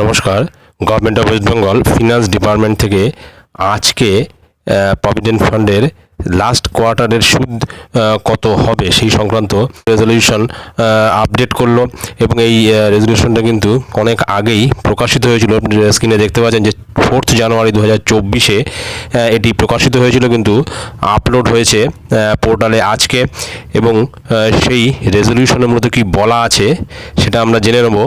নমস্কার। Government of West Bengal finance department থেকে আজকে প্রভিডেন্ট ফান্ডের লাস্ট কোয়ার্টারের সুদ কত হবে সেই সংক্রান্ত রেজলিউশন আপডেট করল এবং এই রেজলিউশনটা কিন্তু অনেক আগেই প্রকাশিত হয়েছিল। স্ক্রিনে দেখতে পাচ্ছেন যে ফোর্থ জানুয়ারি দু হাজার চব্বিশে এটি প্রকাশিত হয়েছিল কিন্তু আপলোড হয়েছে পোর্টালে আজকে এবং সেই রেজলিউশনের মধ্যে কি বলা আছে সেটা আমরা জেনে নেব।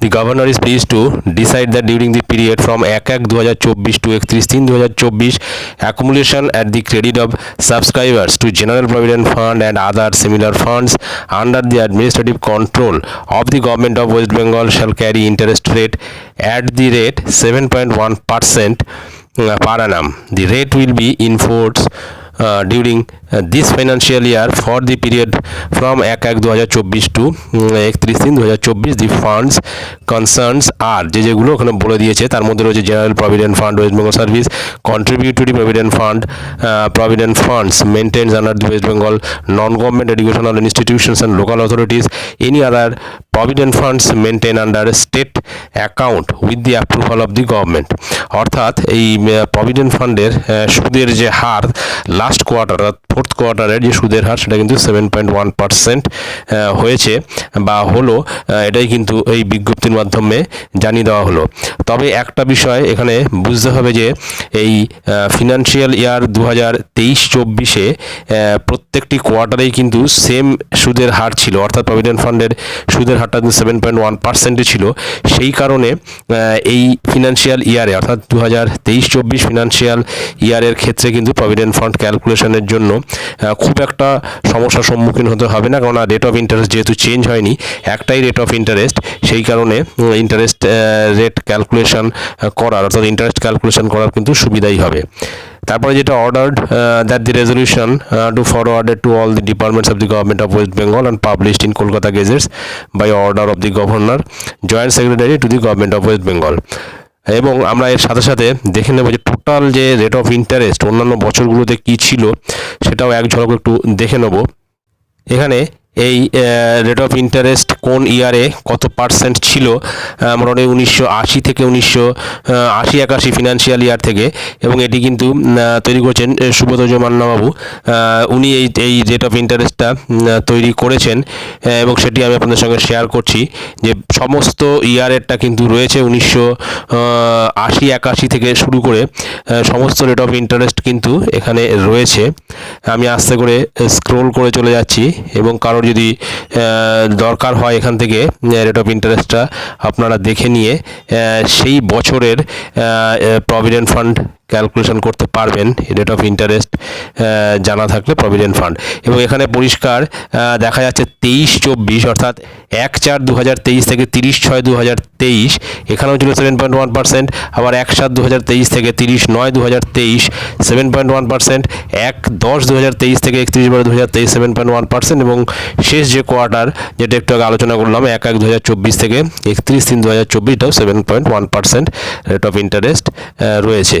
The governor is pleased to decide that during the period from 1 এক 2024 to 31 তিন 2024 accumulation at the credit of subscribers to general provident fund and other similar funds under the administrative control of the government of west bengal shall carry interest rate at the rate 7.1 percent per annum the rate will be in force uh, uh, this financial year for the period from 1 এক 2024 to একত্রিশ তিন 2024 the funds concerns are যে যেগুলো ওখানে বলে দিয়েছে তার মধ্যে রয়েছে general provident fund West Bengal service contributory provident fund provident funds maintains under the West Bengal non government educational institutions and local authorities any other provident funds maintain under state account with the approval of the government অর্থাৎ এই provident ফান্ডের সুদের যে হার last quarter fourth কোয়ার্টারের যে সুদের হার, সেটা কিন্তু সেভেন পয়েন্ট ওয়ান পার্সেন্ট হয়েছে বা হলো এটাই কিন্তু এই বিজ্ঞপ্তির মাধ্যমে জানিয়ে দেওয়া হলো। তবে একটা বিষয় এখানে বুঝতে হবে যে, এই ফিনান্সিয়াল ইয়ার দু হাজার তেইশ চব্বিশে প্রত্যেকটি কোয়ার্টারেই কিন্তু সেম সুদের হার ছিল, অর্থাৎ প্রভিডেন্ট ফান্ডের সুদের হারটা কিন্তু সেভেন পয়েন্ট ওয়ান পার্সেন্টে ছিল। সেই কারণে এই ফিনান্সিয়াল ইয়ারে অর্থাৎ দু হাজার তেইশ চব্বিশ ফিনান্সিয়াল ইয়ারের ক্ষেত্রে কিন্তু প্রভিডেন্ট ফান্ড ক্যালকুলেশনের জন্য খুব একটা সমস্যার সম্মুখীন হতে হবে না কারণ রেট অফ ইন্টারেস্ট যেহেতু চেঞ্জ হয়নি, একটাই রেট অফ ইন্টারেস্ট সেই কারণে ইন্টারেস্ট রেট ক্যালকুলেশন করার, অর্থাৎ ইন্টারেস্ট ক্যালকুলেশন করার কিন্তু সুবিধাই হবে। তারপরে যেটা ordered that the resolution to forwarded to all the departments of the government of West Bengal and published in Kolkata gazettes by order of the governor joint secretary to the government of West Bengal এবং আমরা এর সাথে সাথে দেখে নেব যে total যে rate of interest অন্যান্য বছরগুলোতে কি ছিল, সেটাও এক ঝলক একটু দেখে নেব। এখানে এই রেট অফ ইন্টারেস্ট কোন ইয়ারে কত পার্সেন্ট ছিল? মোটামুটি উনিশশো আশি থেকে উনিশশো আশি একাশি ফিনান্সিয়াল ইয়ার থেকে। এবং এটি কিন্তু তৈরি করেছেন সুব্রত জমান্নাবাবু উনি এই এই রেট অফ ইন্টারেস্টটা তৈরি করেছেন। এবং সেটি আমি আপনাদের সঙ্গে শেয়ার করছি যে সমস্ত ইয়ারেরটা কিন্তু রয়েছে উনিশশো আশি একাশি থেকে শুরু করে সমস্ত রেট অফ ইন্টারেস্ট কিন্তু এখানে রয়েছে। আমি আস্তে করে স্ক্রোল করে চলে যাচ্ছি এবং কারোর যদি দরকার হয় এখান থেকে রেট অফ ইন্টারেস্টটা আপনারা দেখে নিয়ে সেই বছরের প্রভিডেন্ট ফান্ড ক্যালকুলেশন করতে পারবেন রেট অফ ইন্টারেস্ট জানা থাকলে প্রভিডেন্ট ফান্ড এবং এখানে পরিষ্কার দেখা যাচ্ছে তেইশ চব্বিশ, অর্থাৎ এক চার দু থেকে তিরিশ ছয় দু হাজার তেইশ, এখানেও ছিল সেভেন পয়েন্ট ওয়ান পার্সেন্ট আবার এক সাত দু হাজার তেইশ থেকে তিরিশ নয় দু হাজার তেইশ সেভেন পয়েন্ট ওয়ান পার্সেন্ট এক দশ দু হাজার তেইশ থেকে একত্রিশ বারো দু হাজার তেইশ সেভেন পয়েন্ট ওয়ান পার্সেন্ট এবং শেষ যে কোয়ার্টার যেটা একটু আগে আলোচনা করলাম, এক এক দু হাজার চব্বিশ থেকে একত্রিশ তিন দু হাজার চব্বিশটাও seven point one percent rate of interest রয়েছে।